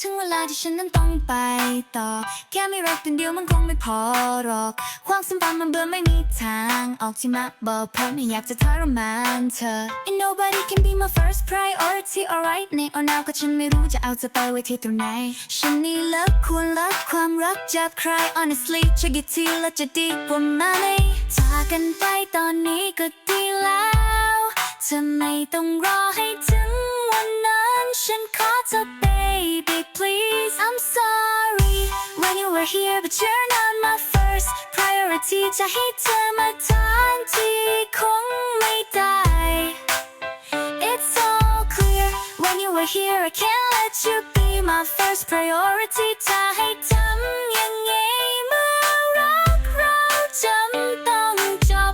ถึงเวลาที่ฉันนั้นต้องไปต่อ แค่ไม่รักกันเดียวมันคงไม่พอหรอก ความสัมพันธ์มันเบื่อไม่มีทาง ออกที่มาบอกเพราะไม่อยากจะทรมานเธอ And nobody can be my first priority alright ในอนาวก็ฉันไม่รู้จะเอาเธอไปไว้ที่ตรงไหน ฉันนี่เลิกควรรักความรักจากใคร honestly จะกี่ทีแล้วจะดีกว่าไหมจากกันไปตอนนี้ก็ดีแล้วเธอไม่ต้องรอให้ถึงวันนั้น ฉันขอเธอ I'm sorry when you were here but you're not my first priority จะให้เธอมาทานที่คงไม่ได้ It's all clear when you were here I can't let you be my first priority จะให้ทำยังไงเมื่อรักเราจำต้องจบ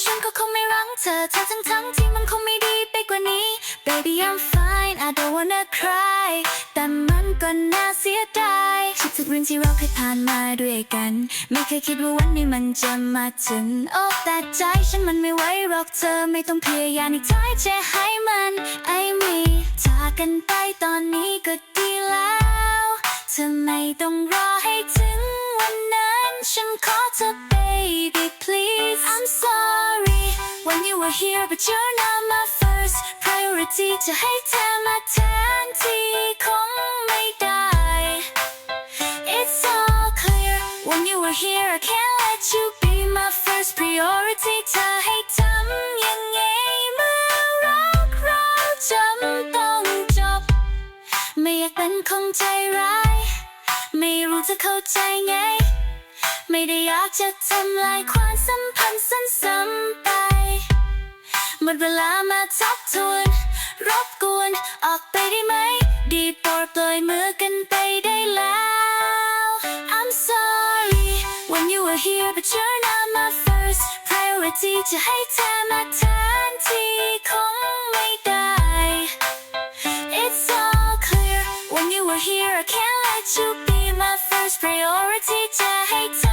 ฉันก็คงไม่รังเธอเธอทั้งทั้งๆที่มันคงไม่ดีไปกว่านี้ Baby I'm fine I don't wanna cry แต่มัน ก็น่าเสียดายคิดถึงเรื่องที่เราเคยผ่านมาด้วยกัน ไม่เคยคิดว่าวันนี้มันจะมาถึงโอ้แต่ใจฉันมันไม่ไหวหรอกเธอไม่ต้องพยายามอีกท้ายใจให้มันไอมีจากกันไปตอนนี้ก็ดีแล้วเธอไม่ต้องรอให้ถึงวันนั้น ฉันขอเธอ baby please I'm sorry when you were here but you're not my first priority จะให้เธอมาแทนที่คง were here I can't let you be my first priority เธอให้ทำยังไงเมื่อรักเราจำต้องจบ ไม่อยากเป็นคนใจร้าย ไม่รู้จะเข้าใจไง ไม่ได้อยากจะทำลายความสัมพันธ์ซ้ำๆไป หมดเวลามาทบทวน รบกวน ออกไปได้ไหม ดีโปรดปล่อยมือกันไปได้แล้ว here, but you're not my first priority. To hate my time, come It's all clear. When you were here I can't let you be my first priority. To hate.